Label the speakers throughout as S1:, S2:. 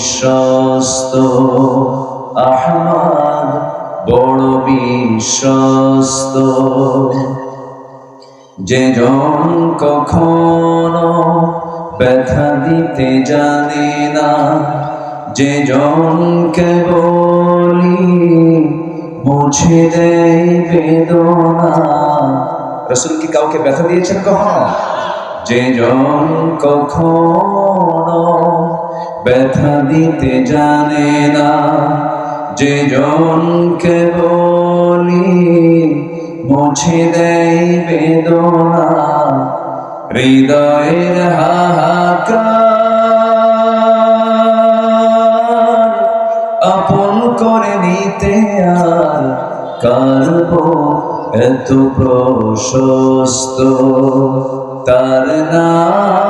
S1: বিশ্বস্ত আহমদ, বড় বিশ্বস্ত। যে জন কখনো ব্যথা দিতে জানে না যে জনকে বলি মুছে দেয় বেদনা। রসুল কি কাউকে ব্যথা দিয়েছেন কখনো? যে জন কখনো ব্যথা দিতে জানে না। যে জনকে বলি, মুছে দেয় বেদনা। হৃদয়ের হাহাকার আপন করে নিতে আর কারব এত প্রশস্ত। তার নাম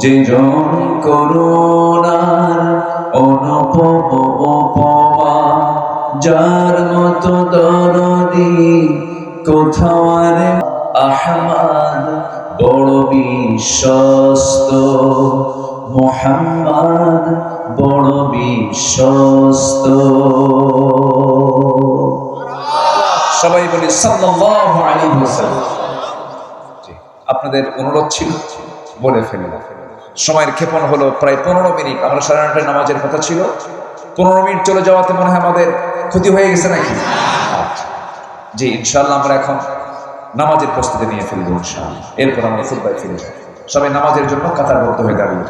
S1: যে জন করুণার অনুপম উপমা, যার মতো দরদি কোথাও আর আহমাদ বড় বিশ্বস্ত, মোহাম্মদ বড় বিশ্বস্ত। সবাই বলি সাল্লাল্লাহু আলাইহি ওয়াসাল্লাম। আপনাদের অনুরোধ ছিল? বলে ফেলল সময়ের ক্ষেপণ হলো প্রায় পনেরো মিনিট। আমরা সাড়ে নটায় নামাজের কথা ছিল। পনেরো মিনিট চলে যাওয়াতে মনে হয় আমাদের ক্ষতি হয়ে গেছে নাকি? যে জি ইনশাল্লাহ আমরা এখন নামাজের প্রস্তুতি নিয়ে ফেলব ইনশাআল্লাহ। এরপর আমরা ফুটবাই ফিরে সবাই নামাজের জন্য কাতারবদ্ধ হয়ে দাঁড়িয়ে